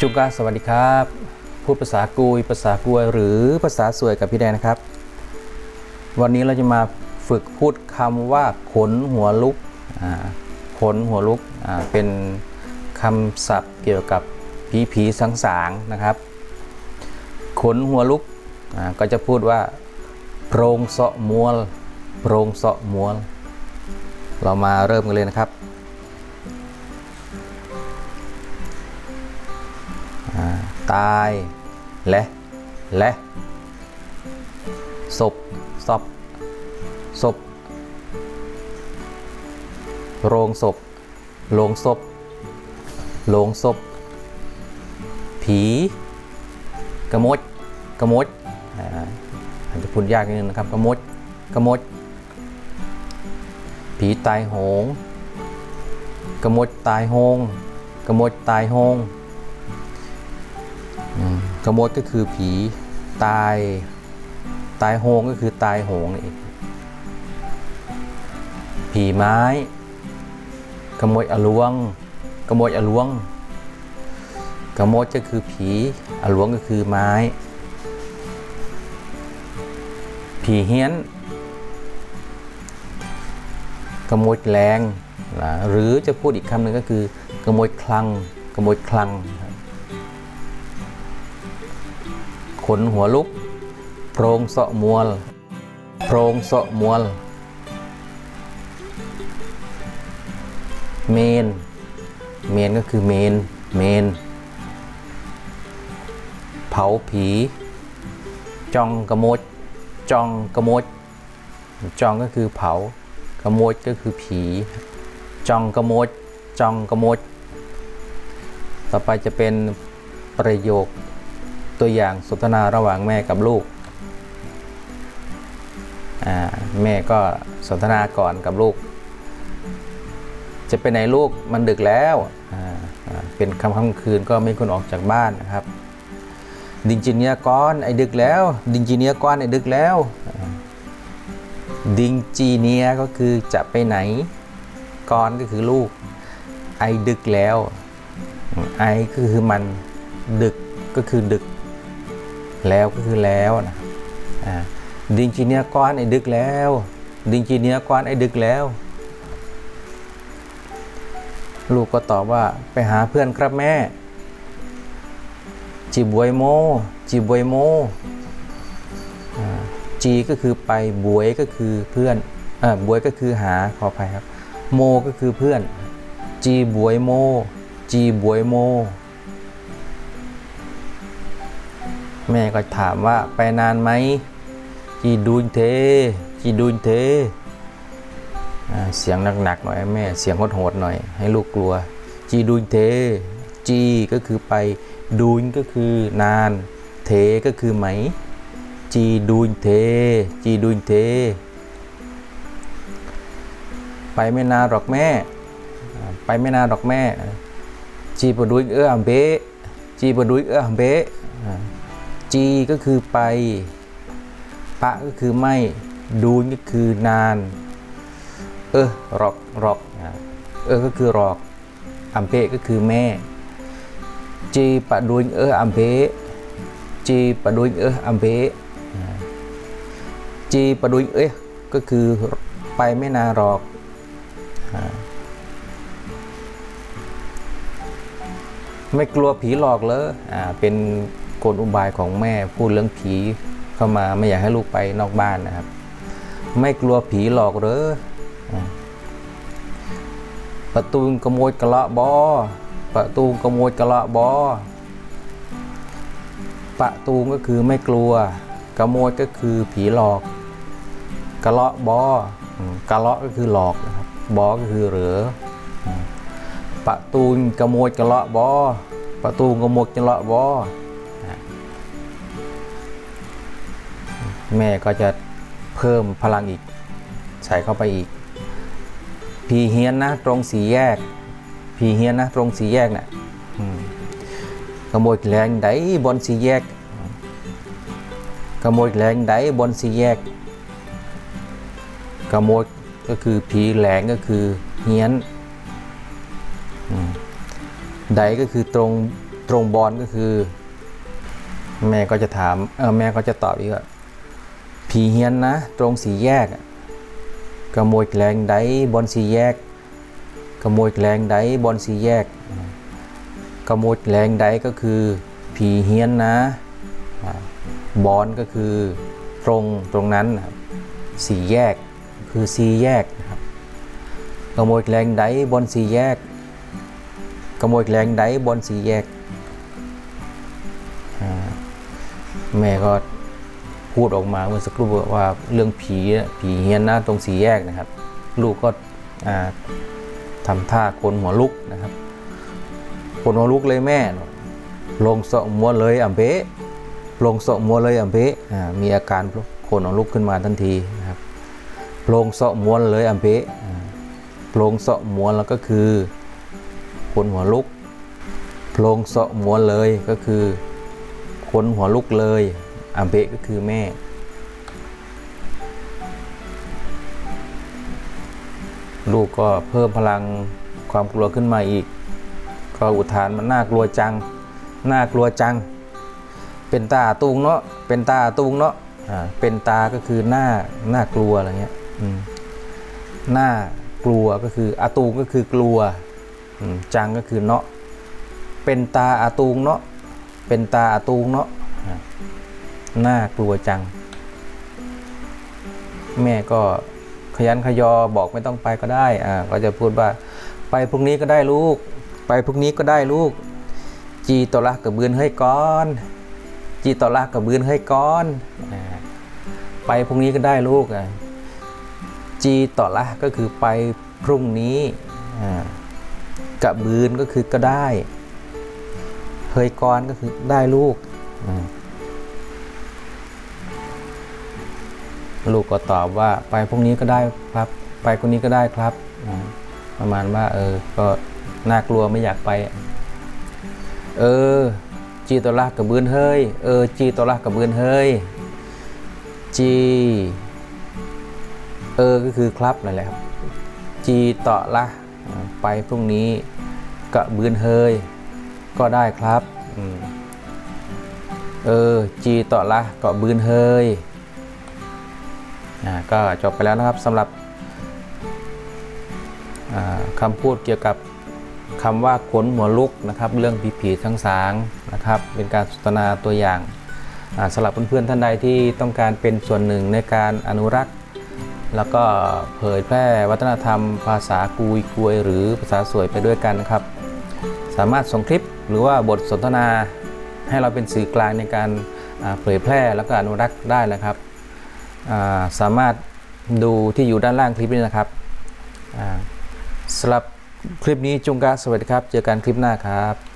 จุงกาสวัสดีครับพูดภาษากุยภาษากวยหรือภาษาสวยกับพี่แดนนะครับ วันนี้เราจะมาฝึกพูดคำว่าขนหัวลุกขนหัวลุกเป็นคำศัพท์เกี่ยวกับผีผีสางสางๆนะครับ ขนหัวลุกก็จะพูดว่าโพรงเสาะมวลโพรงเสาะมวล เรามาเริ่มกันเลยนะครับ ตายและและศพศพศพโรงศพโรงศพโรงศพ ผี กระมดกระมดอาอาจจะพูดยากนิดนึงนะครับกระมดกระมด ผีตายโหงกระมดตายโหงกระมดตายโหง กระมดก็คือผีตายตายโหงก็คือตายโหงนี่เองผีไม้กระมดอลวงกระมดอลวงกระมดก็คือผีอลวงก็คือไม้ ผีเฮี้ยนกระมดแรงนะหรือจะพูดอีกคำหนึ่งก็คือกระมดคลังกระมดคลังนะ ขนหัวลุก โพรงเสาะมวล โพรงเสาะมวล เมน เมนก็คือเมน เมน เผาผี จองกระโมดจองกระโมดจองก็คือเผากระโมดก็คือผี จองกระโมดจองกระโมดต่อไปจะเป็นประโยค ตัวอย่างสนทนาระหว่างแม่กับลูก แม่ก็สนทนาก่อนกับลูก จะไปไหนลูกมันดึกแล้วเป็นคำค่ำคืนก็ไม่ควรออกจากบ้านนะครับ ดิงจีเนียก้อนไอ้ดึกแล้ว ดิงจีเนียก้อนไอ้ดึกแล้ว ดิงจีเนียก็คือจะไปไหนก้อนก็คือลูก ไอ้ดึกแล้ว ไอ้ก็คือมันดึกก็คือดึก แล้วก็คือแล้วนะดิงจีเนียก้อนไอ้ดึกแล้ว ดิงจีเนียก้อนไอ้ดึกแล้ว ลูกก็ตอบว่าไปหาเพื่อนครับแม่ จีบวยโม จีบวยโมจีก็คือไปบวยก็คือเพื่อนอบวยก็คือหาขออภัยครับ โมก็คือเพื่อน จีบวยโม จีบวยโม แม่ก็ถามว่าไปนานไหมจีดูนเทจีดูนเทเสียงหนักๆหน่อยแม่เสียงโหดๆหน่อย ให้ลูกกลัว จีดูนเทจีก็คือไปดูนก็คือนานเทก็คือไหม จีดูนเทจีดูนเท ไปไม่นานหรอกแม่ ไปไม่นานหรอกแม่ จีปดุยเอื้อมเบจีปดุยเอื้อมเบ จีก็คือไป ปะก็คือไม่ ดูนก็คือนาน เออรอกรอกอะเออก็คือรอกอัมเปก็คือแม่ จีปะดุนเอออัมเปจีปะดุนเอออัมเปะอะจีปะดุนเอะก็คือไปไม่นานหรอกไม่กลัวผีหลอกเลยอ่าเป็น กลอุบายของแม่พูดเรื่องผีเข้ามาไม่อยากให้ลูกไปนอกบ้านนะครับ ไม่กลัวผีหลอกหรออ่าประตูกระโมยกระเลาะบอประตูกระโมยกระเลาะบอประตูก็คือไม่กลัวกระโมยก็คือผีหลอกกระเลาะบอกระเลาะก็คือหลอกนะครับบอก็คือเหลือประตูกระโมยกระเลาะบอประตูกระโมยกระเลาะบอ แม่ก็จะเพิ่มพลังอีก ใส่เข้าไปอีก พีเฮียนนะตรงสีแยก พีเฮียนนะตรงสีแยกนะ่ะขโมยแรงไดบนสีแยกขโมยแรงไดบนสีแยกขโมยก็คือผีแหลงก็คือเฮียนไดก็คือตรงตรงบอลก็คือ แม่ก็จะถามเออแม่ก็จะตอบอีกว่า ผีเฮียนนะ ตรงสีแยกอะขโมยแกลงไดบนสีแยกขโมยแกลงไดบนสีแยกขโมยแกลงไดก็คือผีเฮียนนะบอลก็คือตรงตรงนั้นสีแยกคือสีแยกนะครับขโมยแกลงไดบนสีแยกขโมยแกลงไดบนสีแยกแม่ก็ พูดออกมาเมื่อสักครู่ว่าเรื่องผีผีเฮียนหน้าตรงสีแยกนะครับ ลูกก็อ่าทำท่าคนหัวลุกนะครับคนหัวลุกเลยแม่ ลงเสาะมัวเลยอะเบะลงเสาะมัวเลยอะเบะมีอาการคนหัวลุกขึ้นมาทันทีนะครับลงเสาะมัวเลยอะเบะลงเสาะมัวแล้วก็คือคนหัวลุกโพลงเสาะมัวเลยก็คือคนหัวลุกเลย อาเบะก็คือแม่ ลูกก็เพิ่มพลังความกลัวขึ้นมาอีก ก็อุทานมันน่ากลัวจัง น่ากลัวจัง เป็นตาตุงเนาะ เป็นตาตุงเนาะ อ่า เป็นตาก็คือหน้า หน่ากลัวอะไรเงี้ย อืมน่ากลัวก็คืออาตูงก็คือกลัว จังก็คือเนาะ เป็นตาอาตูงเนาะ เป็นตาอาตูงเนาะ น่ากลัวจัง แม่ก็ขยันขยอบอกไม่ต้องไปก็ได้อ่าก็จะพูดว่า ไปพรุ่งนี้ก็ได้ลูก ไปพรุ่งนี้ก็ได้ลูก จีตอละกับบืนเฮ้ยก้อน จีตอละกับบืนเฮ้ยก้อนอ่าไปพรุ่งนี้ก็ได้ลูกอะจีตอละก็คือไปพรุ่งนี้กับบืนก็คือก็ได้เฮยก้อนก็คือได้ลูก ลูกก็ตอบว่าไปพรุ่งนี้ก็ได้ครับ ไปพรุ่งนี้ก็ได้ครับ ประมาณว่า เออ ก็น่ากลัวไม่อยากไป เออ จีตัวละกับบืนเฮ้ย เออ จีตัวละกับบืนเฮ้ย จี เออ ก็คือครับนั่นแหละครับ จีต่อละ ไปพรุ่งนี้กับบืนเฮย ก็ได้ครับ เออ จีต่อละก็บืนเฮยอ่า ก็จบไปแล้วนะครับสำหรับคำพูดเกี่ยวกับคำว่าขนหัวลุกนะครับ เรื่องผีผีทั้งสางนะครับ เป็นการสนทนาตัวอย่างสำหรับเพื่อนๆท่านใดที่ต้องการเป็นส่วนหนึ่งในการอนุรักษ์ แล้วก็เผยแพร่วัฒนธรรม ภาษากุยกวย หรือภาษาสวยไปด้วยกันนะครับ สามารถส่งคลิปหรือว่าบทสนทนาให้เราเป็นสื่อกลางในการเผยแพร่แล้วก็อนุรักษ์ได้นะครับ สามารถดูที่อยู่ด้านล่างคลิปนี้นะครับสำหรับคลิปนี้จุงกะสวัสดีครับ เจอกันคลิปหน้าครับ